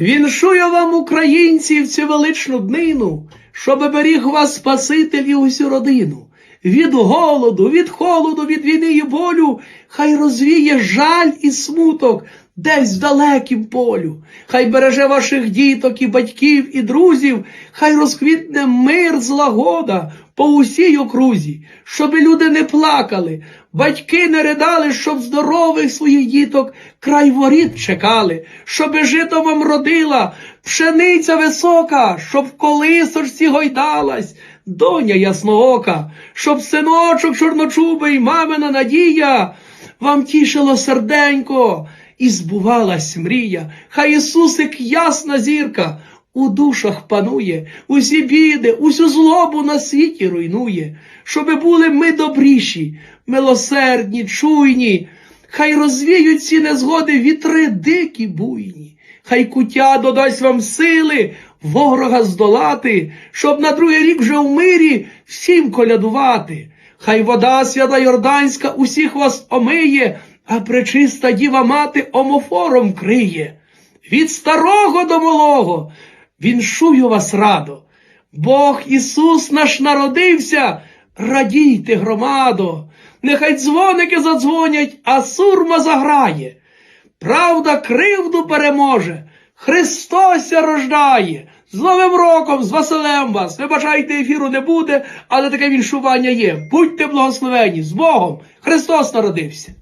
Віншую вам, українці, в цю величну днину, щоб беріг вас Спаситель і усю родину. Від голоду, від холоду, від війни і болю, хай розвіє жаль і смуток десь в далекім полю. Хай береже ваших діток і батьків, і друзів, хай розквітне мир, злагода по усій окрузі, щоб люди не плакали, батьки не ридали, щоб здорових своїх діток край воріт чекали, щоби жито вам родила, пшениця висока, щоб в колисочці гойдалась, доня ясноока, щоб синочок чорночубий, мамина надія, вам тішило серденько і збувалась мрія. Хай Ісусик ясна зірка у душах панує, усі біди, усю злобу на світі руйнує, щоби були ми добріші, милосердні, чуйні, хай розвіють ці незгоди вітри дикі буйні. Хай куття додасть вам сили ворога здолати, щоб на другий рік вже в мирі всім колядувати. Хай вода свята Йорданська усіх вас омиє, а пречиста діва мати омофором криє. Від старого до малого віншую вас радо. Бог Ісус наш народився, радійте, громадо. Нехай дзвоники задзвонять, а сурма заграє. Правда кривду переможе, Христося рождає. З Новим роком, з Василем вас. Вибачайте, ефіру не буде, але таке віншування є. Будьте благословені з Богом. Христос народився.